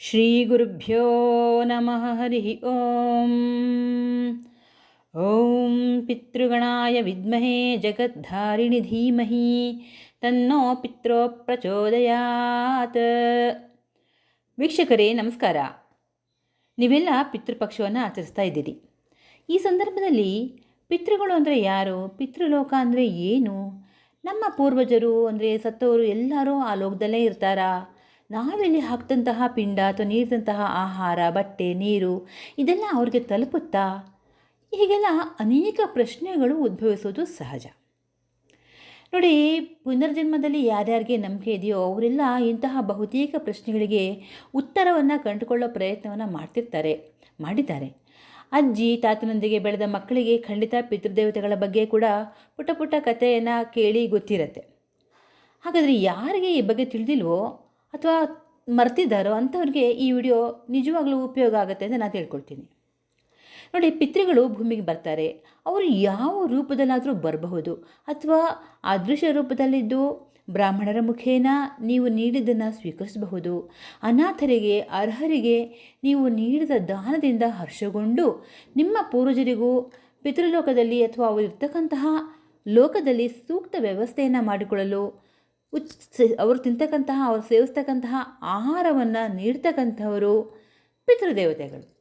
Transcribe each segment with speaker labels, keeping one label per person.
Speaker 1: ಶ್ರೀಗುರುಭ್ಯೋ ನಮಃ ಹರಿ ಓಂ ಓಂ ಪಿತೃಗಣಾಯ ವಿದ್ಮಹೇ ಜಗದ್ಧಾರಿಣಿ ಧೀಮಹಿ ತನ್ನೋ ಪಿತ್ರೋ ಪ್ರಚೋದಯಾತ್ ವೀಕ್ಷಕರೇ ನಮಸ್ಕಾರ. ನೀವೆಲ್ಲ ಪಿತೃಪಕ್ಷವನ್ನು ಆಚರಿಸ್ತಾ ಇದ್ದೀರಿ. ಈ ಸಂದರ್ಭದಲ್ಲಿ ಪಿತೃಗಳು ಅಂದರೆ ಯಾರು? ಪಿತೃಲೋಕ ಅಂದರೆ ಏನು? ನಮ್ಮ ಪೂರ್ವಜರು ಅಂದರೆ ಸತ್ತವರು ಎಲ್ಲರೂ ಆ ಲೋಕದಲ್ಲೇ ಇರ್ತಾರಾ? ನಾವಿಲ್ಲಿ ಹಾಕ್ದಂತಹ ಪಿಂಡ ಅಥವಾ ನೀಡಿದಂತಹ ಆಹಾರ, ಬಟ್ಟೆ, ನೀರು, ಇದೆಲ್ಲ ಅವ್ರಿಗೆ ತಲುಪುತ್ತಾ? ಹೀಗೆಲ್ಲ ಅನೇಕ ಪ್ರಶ್ನೆಗಳು ಉದ್ಭವಿಸೋದು ಸಹಜ. ನೋಡಿ, ಪುನರ್ಜನ್ಮದಲ್ಲಿ ಯಾರ್ಯಾರಿಗೆ ನಂಬಿಕೆ ಇದೆಯೋ ಅವರೆಲ್ಲ ಇಂತಹ ಬಹುತೇಕ ಪ್ರಶ್ನೆಗಳಿಗೆ ಉತ್ತರವನ್ನು ಕಂಡುಕೊಳ್ಳೋ ಪ್ರಯತ್ನವನ್ನು ಮಾಡ್ತಿರ್ತಾರೆ, ಮಾಡಿದ್ದಾರೆ. ಅಜ್ಜಿ, ತಾತನೊಂದಿಗೆ ಬೆಳೆದ ಮಕ್ಕಳಿಗೆ ಖಂಡಿತ ಪಿತೃದೇವತೆಗಳ ಬಗ್ಗೆ ಕೂಡ ಪುಟ್ಟ ಪುಟ್ಟ ಕಥೆಯನ್ನು ಕೇಳಿ ಗೊತ್ತಿರತ್ತೆ. ಹಾಗಾದರೆ ಯಾರಿಗೆ ಈ ಬಗ್ಗೆ ತಿಳಿದಿಲ್ವೋ? ಅಥವಾ ಮರ್ತಿದ್ದಾರೋ ಅಂಥವ್ರಿಗೆ ಈ ವಿಡಿಯೋ ನಿಜವಾಗ್ಲೂ ಉಪಯೋಗ ಆಗುತ್ತೆ ಅಂತ ನಾನು ತಿಳ್ಕೊಳ್ತೀನಿ. ನೋಡಿ, ಪಿತೃಗಳು ಭೂಮಿಗೆ ಬರ್ತಾರೆ. ಅವರು ಯಾವ ರೂಪದಲ್ಲಾದರೂ ಬರಬಹುದು. ಅಥವಾ ಅದೃಶ್ಯ ರೂಪದಲ್ಲಿದ್ದು ಬ್ರಾಹ್ಮಣರ ಮುಖೇನ ನೀವು ನೀಡಿದ್ದನ್ನು ಸ್ವೀಕರಿಸಬಹುದು. ಅನಾಥರಿಗೆ, ಅರ್ಹರಿಗೆ ನೀವು ನೀಡಿದ ದಾನದಿಂದ ಹರ್ಷಗೊಂಡು ನಿಮ್ಮ ಪೂರ್ವಜರಿಗೂ ಪಿತೃಲೋಕದಲ್ಲಿ ಅಥವಾ ಅವರಿರ್ತಕ್ಕಂತಹ ಲೋಕದಲ್ಲಿ ಸೂಕ್ತ ವ್ಯವಸ್ಥೆಯನ್ನು ಮಾಡಿಕೊಳ್ಳಲು ಉಚ್ ಅವರು ತಿಂತಕ್ಕಂತಹ, ಅವರು ಸೇವಿಸ್ತಕ್ಕಂತಹ ಆಹಾರವನ್ನು ನೀಡ್ತಕ್ಕಂಥವರು ಪಿತೃದೇವತೆಗಳು.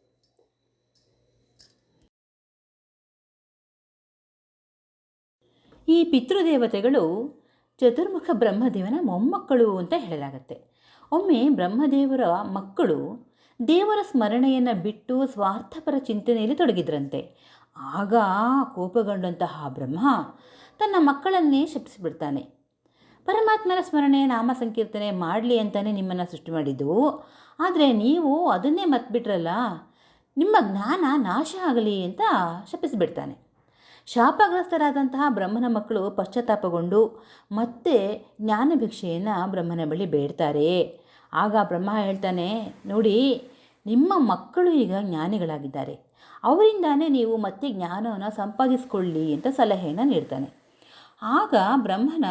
Speaker 1: ಈ ಪಿತೃದೇವತೆಗಳು ಚತುರ್ಮುಖ ಬ್ರಹ್ಮದೇವನ ಮೊಮ್ಮಕ್ಕಳು ಅಂತ ಹೇಳಲಾಗತ್ತೆ. ಒಮ್ಮೆ ಬ್ರಹ್ಮದೇವರ ಮಕ್ಕಳು ದೇವರ ಸ್ಮರಣೆಯನ್ನು ಬಿಟ್ಟು ಸ್ವಾರ್ಥಪರ ಚಿಂತನೆಯಲ್ಲಿ ತೊಡಗಿದ್ರಂತೆ. ಆಗ ಕೋಪಗೊಂಡಂತಹ ಬ್ರಹ್ಮ ತನ್ನ ಮಕ್ಕಳನ್ನೇ ಶಪಿಸಿಬಿಡ್ತಾನೆ. ಪರಮಾತ್ಮನ ಸ್ಮರಣೆ, ನಾಮ ಸಂಕೀರ್ತನೆ ಮಾಡಲಿ ಅಂತಲೇ ನಿಮ್ಮನ್ನು ಸೃಷ್ಟಿ ಮಾಡಿದ್ದು. ಆದರೆ ನೀವು ಅದನ್ನೇ ಮತ್ಬಿಟ್ರಲ್ಲ, ನಿಮ್ಮ ಜ್ಞಾನ ನಾಶ ಆಗಲಿ ಅಂತ ಶಪಿಸಿಬಿಡ್ತಾನೆ. ಶಾಪಗ್ರಸ್ತರಾದಂತಹ ಬ್ರಹ್ಮನ ಮಕ್ಕಳು ಪಶ್ಚಾತ್ತಾಪಗೊಂಡು ಮತ್ತೆ ಜ್ಞಾನ ಭಿಕ್ಷೆಯನ್ನು ಬ್ರಹ್ಮನ ಬಳಿ ಬೇಡ್ತಾರೆ. ಆಗ ಬ್ರಹ್ಮ ಹೇಳ್ತಾನೆ, ನೋಡಿ, ನಿಮ್ಮ ಮಕ್ಕಳು ಈಗ ಜ್ಞಾನಿಗಳಾಗಿದ್ದಾರೆ. ಅವರಿಂದಾನೇ ನೀವು ಮತ್ತೆ ಜ್ಞಾನವನ್ನು ಸಂಪಾದಿಸಿಕೊಳ್ಳಿ ಅಂತ ಸಲಹೆಯನ್ನು ನೀಡ್ತಾನೆ. ಆಗ ಬ್ರಹ್ಮನ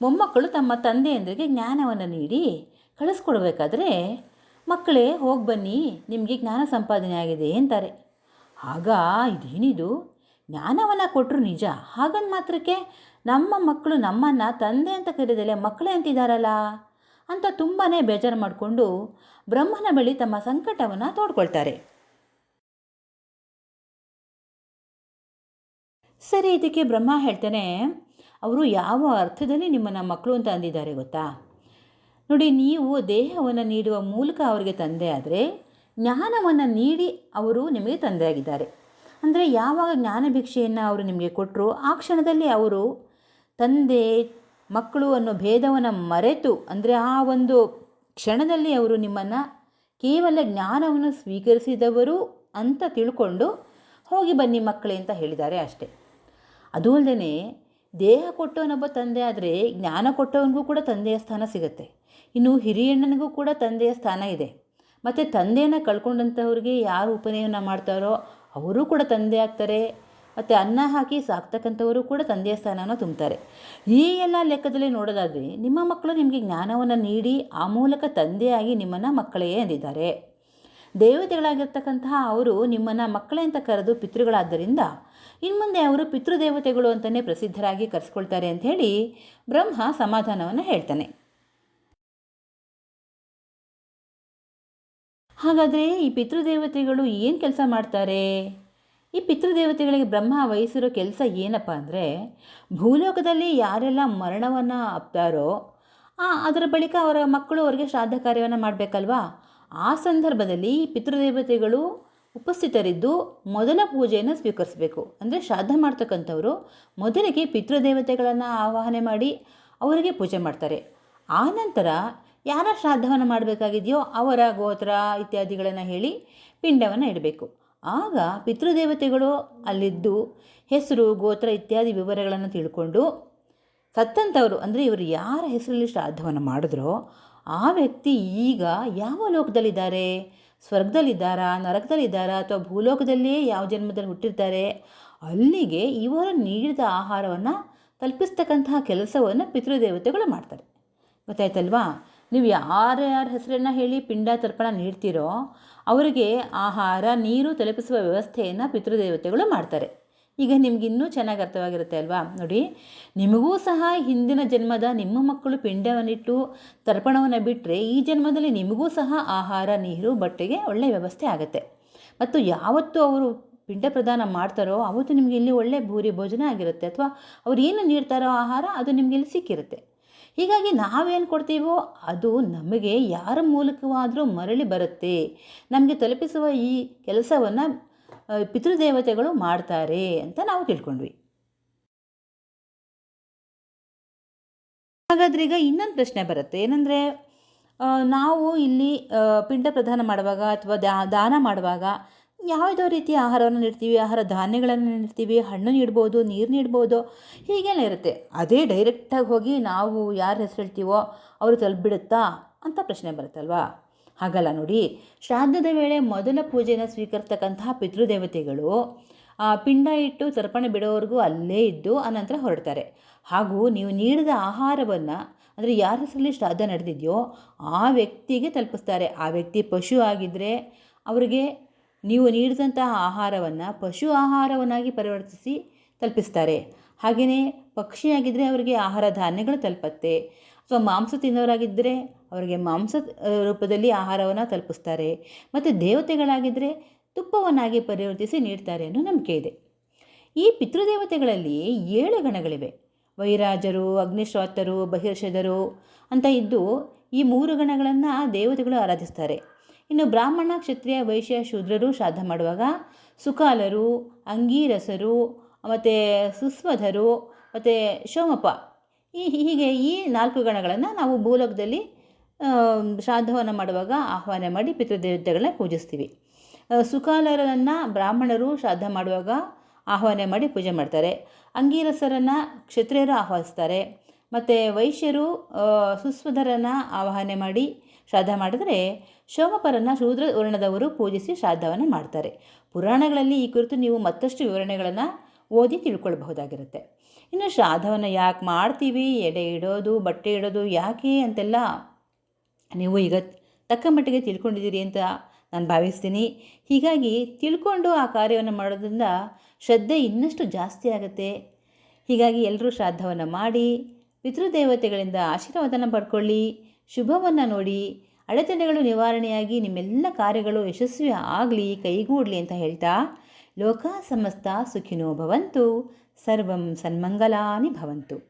Speaker 1: ಮೊಮ್ಮಕ್ಕಳು ತಮ್ಮ ತಂದೆಯಂದರಿಗೆ ಜ್ಞಾನವನ್ನು ನೀಡಿ ಕಳಿಸ್ಕೊಡ್ಬೇಕಾದ್ರೆ, ಮಕ್ಕಳೇ, ಹೋಗಿ ಬನ್ನಿ, ನಿಮಗೆ ಜ್ಞಾನ ಸಂಪಾದನೆ ಆಗಿದೆ ಅಂತಾರೆ. ಆಗ ಇದೇನಿದು? ಜ್ಞಾನವನ್ನು ಕೊಟ್ಟರು ನಿಜ, ಹಾಗಂದು ಮಾತ್ರಕ್ಕೆ ನಮ್ಮ ಮಕ್ಕಳು ನಮ್ಮನ್ನು ತಂದೆ ಅಂತ ಕರೆದಲೆ ಮಕ್ಕಳೇ ಅಂತಿದ್ದಾರಲ್ಲ ಅಂತ ತುಂಬಾ ಬೇಜಾರು ಮಾಡಿಕೊಂಡು ಬ್ರಹ್ಮನ ಬಳಿ ತಮ್ಮ ಸಂಕಟವನ್ನು ತೋಡ್ಕೊಳ್ತಾರೆ. ಸರಿ, ಇದಕ್ಕೆ ಬ್ರಹ್ಮ ಹೇಳ್ತಾನೆ ಅವರು ಯಾವ ಅರ್ಥದಲ್ಲಿ ನಿಮ್ಮನ್ನು ಮಕ್ಕಳು ಅಂತ ಅಂದಿದ್ದಾರೆ ಗೊತ್ತಾ? ನೋಡಿ, ನೀವು ದೇಹವನ್ನು ನೀಡುವ ಮೂಲಕ ಅವರಿಗೆ ತಂದೆ ಆದರೆ, ಜ್ಞಾನವನ್ನು ನೀಡಿ ಅವರು ನಿಮಗೆ ತಂದೆಯಾಗಿದ್ದಾರೆ. ಅಂದರೆ, ಯಾವಾಗ ಜ್ಞಾನ ಭಿಕ್ಷೆಯನ್ನು ಅವರು ನಿಮಗೆ ಕೊಟ್ಟರು ಆ ಕ್ಷಣದಲ್ಲಿ ಅವರು ತಂದೆ, ಮಕ್ಕಳು ಅನ್ನೋ ಭೇದವನ್ನು ಮರೆತು, ಅಂದರೆ ಆ ಒಂದು ಕ್ಷಣದಲ್ಲಿ ಅವರು ನಿಮ್ಮನ್ನು ಕೇವಲ ಜ್ಞಾನವನ್ನು ಸ್ವೀಕರಿಸಿದವರು ಅಂತ ತಿಳ್ಕೊಂಡು ಹೋಗಿ ಬನ್ನಿ ಮಕ್ಕಳೇ ಅಂತ ಹೇಳಿದ್ದಾರೆ ಅಷ್ಟೇ. ಅದೂ ಅಲ್ಲದೆ ದೇಹ ಕೊಟ್ಟವನೊಬ್ಬ ತಂದೆ ಆದರೆ ಜ್ಞಾನ ಕೊಟ್ಟವನಿಗೂ ಕೂಡ ತಂದೆಯ ಸ್ಥಾನ ಸಿಗುತ್ತೆ. ಇನ್ನು ಹಿರಿಯಣ್ಣನಿಗೂ ಕೂಡ ತಂದೆಯ ಸ್ಥಾನ ಇದೆ. ಮತ್ತು ತಂದೆಯನ್ನು ಕಳ್ಕೊಂಡಂಥವ್ರಿಗೆ ಯಾರು ಉಪನಯನ ಮಾಡ್ತಾರೋ ಅವರೂ ಕೂಡ ತಂದೆ ಆಗ್ತಾರೆ. ಮತ್ತು ಅನ್ನ ಹಾಕಿ ಸಾಕ್ತಕ್ಕಂಥವರು ಕೂಡ ತಂದೆಯ ಸ್ಥಾನವನ್ನು ತುಂಬ್ತಾರೆ. ಈ ಎಲ್ಲ ಲೆಕ್ಕದಲ್ಲಿ ನೋಡೋದಾದರೆ ನಿಮ್ಮ ಮಕ್ಕಳು ನಿಮಗೆ ಜ್ಞಾನವನ್ನು ನೀಡಿ ಆ ಮೂಲಕ ತಂದೆಯಾಗಿ ನಿಮ್ಮನ್ನು ಮಕ್ಕಳೇ ಅಂದಿದ್ದಾರೆ ದೇವತೆಗಳಾಗಿರ್ತಕ್ಕಂತಹ ಅವರು ನಿಮ್ಮನ್ನು ಮಕ್ಕಳೇ ಅಂತ ಕರೆದು ಪಿತೃಗಳಾದ್ದರಿಂದ ಇನ್ಮುಂದೆ ಅವರು ಪಿತೃದೇವತೆಗಳು ಅಂತಲೇ ಪ್ರಸಿದ್ಧರಾಗಿ ಕರೆಸ್ಕೊಳ್ತಾರೆ ಅಂತ ಬ್ರಹ್ಮ ಸಮಾಧಾನವನ್ನು ಹೇಳ್ತಾನೆ. ಹಾಗಾದರೆ ಈ ಪಿತೃದೇವತೆಗಳು ಏನು ಕೆಲಸ ಮಾಡ್ತಾರೆ? ಈ ಪಿತೃದೇವತೆಗಳಿಗೆ ಬ್ರಹ್ಮ ವಹಿಸಿರೋ ಕೆಲಸ ಏನಪ್ಪ ಅಂದರೆ ಭೂಲೋಕದಲ್ಲಿ ಯಾರೆಲ್ಲ ಮರಣವನ್ನು ಅಪ್ತಾರೋ ಅದರ ಬಳಿಕ ಅವರ ಮಕ್ಕಳು ಅವರಿಗೆ ಶ್ರಾದ್ದ ಕಾರ್ಯವನ್ನು ಮಾಡಬೇಕಲ್ವಾ? ಆ ಸಂದರ್ಭದಲ್ಲಿ ಪಿತೃದೇವತೆಗಳು ಉಪಸ್ಥಿತರಿದ್ದು ಮೊದಲ ಪೂಜೆಯನ್ನು ಸ್ವೀಕರಿಸಬೇಕು. ಅಂದರೆ ಶ್ರಾದ್ದ ಮಾಡ್ತಕ್ಕಂಥವರು ಮೊದಲಿಗೆ ಪಿತೃದೇವತೆಗಳನ್ನು ಆವಾಹನೆ ಮಾಡಿ ಅವರಿಗೆ ಪೂಜೆ ಮಾಡ್ತಾರೆ. ಆನಂತರ ಯಾರ ಶ್ರಾದ್ದವನ್ನು ಮಾಡಬೇಕಾಗಿದೆಯೋ ಅವರ ಗೋತ್ರ ಇತ್ಯಾದಿಗಳನ್ನು ಹೇಳಿ ಪಿಂಡವನ್ನು ಇಡಬೇಕು. ಆಗ ಪಿತೃದೇವತೆಗಳು ಅಲ್ಲಿದ್ದು ಹೆಸರು, ಗೋತ್ರ ಇತ್ಯಾದಿ ವಿವರಗಳನ್ನು ತಿಳ್ಕೊಂಡು ಸತ್ತಂಥವರು ಅಂದರೆ ಇವರು ಯಾರ ಹೆಸರಲ್ಲಿ ಶ್ರಾದ್ದವನ್ನು ಮಾಡಿದ್ರೋ ಆ ವ್ಯಕ್ತಿ ಈಗ ಯಾವ ಲೋಕದಲ್ಲಿದ್ದಾರೆ? ಸ್ವರ್ಗದಲ್ಲಿದ್ದಾರಾ? ನರಕದಲ್ಲಿದ್ದಾರಾ? ಅಥವಾ ಭೂಲೋಕದಲ್ಲಿಯೇ ಯಾವ ಜನ್ಮದಲ್ಲಿ ಹುಟ್ಟಿರ್ತಾರೆ? ಅಲ್ಲಿಗೆ ಇವರು ನೀಡಿದ ಆಹಾರವನ್ನು ತಲುಪಿಸ್ತಕ್ಕಂತಹ ಕೆಲಸವನ್ನು ಪಿತೃದೇವತೆಗಳು ಮಾಡ್ತಾರೆ. ಗೊತ್ತಾಯ್ತಲ್ವಾ? ನೀವು ಯಾರ್ಯಾರ ಯಾರ ಹೆಸರನ್ನು ಹೇಳಿ ಪಿಂಡ ತರ್ಪಣ ನೀಡ್ತೀರೋ, ಅವರಿಗೆ ಆಹಾರ, ನೀರು ತಲುಪಿಸುವ ವ್ಯವಸ್ಥೆಯನ್ನು ಪಿತೃದೇವತೆಗಳು ಮಾಡ್ತಾರೆ. ಈಗ ನಿಮ್ಗೆ ಇನ್ನೂ ಚೆನ್ನಾಗಿ ಅರ್ಥವಾಗಿರುತ್ತೆ ಅಲ್ವಾ? ನೋಡಿ, ನಿಮಗೂ ಸಹ ಹಿಂದಿನ ಜನ್ಮದ ನಿಮ್ಮ ಮಕ್ಕಳು ಪಿಂಡವನ್ನಿಟ್ಟು ತರ್ಪಣವನ್ನು ಬಿಟ್ಟರೆ ಈ ಜನ್ಮದಲ್ಲಿ ನಿಮಗೂ ಸಹ ಆಹಾರ, ನೀರು, ಬಟ್ಟೆಗೆ ಒಳ್ಳೆಯ ವ್ಯವಸ್ಥೆ ಆಗುತ್ತೆ. ಮತ್ತು ಯಾವತ್ತು ಅವರು ಪಿಂಡ ಪ್ರದಾನ ಮಾಡ್ತಾರೋ ಅವತ್ತು ನಿಮಗೆ ಇಲ್ಲಿ ಒಳ್ಳೆ ಭೂರಿ ಭೋಜನ ಆಗಿರುತ್ತೆ. ಅಥವಾ ಅವ್ರು ಏನು ನೀಡ್ತಾರೋ ಆಹಾರ ಅದು ನಿಮಗೆ ಇಲ್ಲಿ ಸಿಕ್ಕಿರುತ್ತೆ. ಹೀಗಾಗಿ ನಾವೇನು ಕೊಡ್ತೀವೋ ಅದು ನಮಗೆ ಯಾರ ಮೂಲಕವಾದರೂ ಮರಳಿ ಬರುತ್ತೆ. ನಮಗೆ ತಲುಪಿಸುವ ಈ ಕೆಲಸವನ್ನು ಪಿತೃದೇವತೆಗಳು ಮಾಡ್ತಾರೆ ಅಂತ ನಾವು ತಿಳ್ಕೊಂಡ್ವಿ. ಹಾಗಾದ್ರೆ ಈಗ ಇನ್ನೊಂದು ಪ್ರಶ್ನೆ ಬರುತ್ತೆ. ಏನಂದರೆ ನಾವು ಇಲ್ಲಿ ಪಿಂಡ ಪ್ರದಾನ ಮಾಡುವಾಗ ಅಥವಾ ದಾನ ಮಾಡುವಾಗ ಯಾವುದೋ ರೀತಿಯ ಆಹಾರವನ್ನು ನೀಡ್ತೀವಿ, ಆಹಾರ ಧಾನ್ಯಗಳನ್ನು ನೀಡ್ತೀವಿ, ಹಣ್ಣು ನೀಡ್ಬೋದು, ನೀರು ನೀಡ್ಬೋದು, ಹೀಗೆಲ್ಲ ಇರುತ್ತೆ. ಅದೇ ಡೈರೆಕ್ಟಾಗಿ ಹೋಗಿ ನಾವು ಯಾರು ಹೆಸರು ಹೇಳ್ತೀವೋ, ಅವರು ತಲುಪಿಬಿಡುತ್ತಾ ಅಂತ ಪ್ರಶ್ನೆ ಬರುತ್ತಲ್ವಾ? ಹಾಗಲ್ಲ ನೋಡಿ. ಶ್ರಾದ್ದದ ವೇಳೆ ಮೊದಲ ಪೂಜೆಯನ್ನು ಸ್ವೀಕರಿಸ್ತಕ್ಕಂತಹ ಪಿತೃದೇವತೆಗಳು ಪಿಂಡ ಇಟ್ಟು ತರ್ಪಣೆ ಬಿಡೋವರೆಗೂ ಅಲ್ಲೇ ಇದ್ದು ಅನಂತರ ಹೊರಡ್ತಾರೆ. ಹಾಗೂ ನೀವು ನೀಡಿದ ಆಹಾರವನ್ನು, ಅಂದರೆ ಯಾರ ಹೆಸರಲ್ಲಿ ಶ್ರಾದ್ದ ನಡೆದಿದೆಯೋ ಆ ವ್ಯಕ್ತಿಗೆ ತಲುಪಿಸ್ತಾರೆ. ಆ ವ್ಯಕ್ತಿ ಪಶು ಆಗಿದ್ದರೆ ಅವರಿಗೆ ನೀವು ನೀಡಿದಂತಹ ಆಹಾರವನ್ನು ಪಶು ಆಹಾರವನ್ನಾಗಿ ಪರಿವರ್ತಿಸಿ ತಲುಪಿಸ್ತಾರೆ. ಹಾಗೆಯೇ ಪಕ್ಷಿಯಾಗಿದ್ದರೆ ಅವರಿಗೆ ಆಹಾರ ಧಾನ್ಯಗಳು ತಲುಪತ್ತೆ. ಅಥವಾ ಮಾಂಸ ತಿನ್ನೋರಾಗಿದ್ದರೆ ಅವರಿಗೆ ಮಾಂಸ ರೂಪದಲ್ಲಿ ಆಹಾರವನ್ನು ತಲುಪಿಸ್ತಾರೆ. ಮತ್ತು ದೇವತೆಗಳಾಗಿದ್ದರೆ ತುಪ್ಪವನ್ನಾಗಿ ಪರಿವರ್ತಿಸಿ ನೀಡ್ತಾರೆ ಅನ್ನೋ ನಂಬಿಕೆ ಇದೆ. ಈ ಪಿತೃದೇವತೆಗಳಲ್ಲಿ ಏಳು ಗಣಗಳಿವೆ. ವೈರಾಜರು, ಅಗ್ನಿಶ್ರಾತರು ಬಹಿರ್ಷದರು ಅಂತ ಇದ್ದು ಈ ಮೂರು ಗಣಗಳನ್ನು ದೇವತೆಗಳು ಆರಾಧಿಸ್ತಾರೆ. ಇನ್ನು ಬ್ರಾಹ್ಮಣ, ಕ್ಷತ್ರಿಯ, ವೈಶ್ಯ, ಶೂದ್ರರು ಶ್ರಾದ್ದ ಮಾಡುವಾಗ ಸುಕಾಲರು, ಅಂಗೀರಸರು ಮತ್ತು ಸುಸ್ವಧರು, ಮತ್ತು ಶೋಮಪ ಈ ಹೀಗೆ ಈ ನಾಲ್ಕು ಗಣಗಳನ್ನು ನಾವು ಭೂಲೋಕದಲ್ಲಿ ಶ್ರಾದ್ದವನ್ನು ಮಾಡುವಾಗ ಆಹ್ವಾನ ಮಾಡಿ ಪಿತೃದೇವತೆಗಳನ್ನ ಪೂಜಿಸ್ತೀವಿ. ಸುಕಾಲರನ್ನು ಬ್ರಾಹ್ಮಣರು ಶ್ರಾದ್ದ ಮಾಡುವಾಗ ಆಹ್ವಾನ ಮಾಡಿ ಪೂಜೆ ಮಾಡ್ತಾರೆ. ಅಂಗೀರಸರನ್ನು ಕ್ಷತ್ರಿಯರು ಆಹ್ವಾನಿಸ್ತಾರೆ. ಮತ್ತು ವೈಶ್ಯರು ಸುಸ್ವಧರನ್ನು ಆವಾಹನೆ ಮಾಡಿ ಶ್ರಾದ್ದ ಮಾಡಿದರೆ ಶೋಮಪರನ್ನು ಶೂದ್ರ ವರ್ಣದವರು ಪೂಜಿಸಿ ಶ್ರಾದ್ದವನ್ನು ಮಾಡ್ತಾರೆ. ಪುರಾಣಗಳಲ್ಲಿ ಈ ಕುರಿತು ನೀವು ಮತ್ತಷ್ಟು ವಿವರಣೆಗಳನ್ನು ಓದಿ ತಿಳ್ಕೊಳ್ಬಹುದಾಗಿರುತ್ತೆ. ಇನ್ನು ಶ್ರಾದ್ದವನ್ನು ಯಾಕೆ ಮಾಡ್ತೀವಿ? ಎಡೆ ಇಡೋದು, ಬಟ್ಟೆ ಇಡೋದು ಯಾಕೆ ಅಂತೆಲ್ಲ ನೀವು ಈಗ ತಕ್ಕ ಮಟ್ಟಿಗೆ ತಿಳ್ಕೊಂಡಿದ್ದೀರಿ ಅಂತ ನಾನು ಭಾವಿಸ್ತೀನಿ. ಹೀಗಾಗಿ ತಿಳ್ಕೊಂಡು ಆ ಕಾರ್ಯವನ್ನು ಮಾಡೋದ್ರಿಂದ ಶ್ರದ್ಧೆ ಇನ್ನಷ್ಟು ಜಾಸ್ತಿ ಆಗುತ್ತೆ. ಹೀಗಾಗಿ ಎಲ್ಲರೂ ಶ್ರಾದ್ದವನ್ನು ಮಾಡಿ, ಪಿತೃದೇವತೆಗಳಿಂದ ಆಶೀರ್ವಾದನ ಪಡ್ಕೊಳ್ಳಿ, ಶುಭವನ್ನು ನೋಡಿ, ಅಡೆತಡೆಗಳು ನಿವಾರಣೆಯಾಗಿ ನಿಮ್ಮೆಲ್ಲ ಕಾರ್ಯಗಳು ಯಶಸ್ವಿ ಆಗಲಿ, ಕೈಗೂಡಲಿ ಅಂತ ಹೇಳ್ತಾ లోకా సమస్త సుఖినో భవంతు సర్వం సన్మంగళాని భవంతు.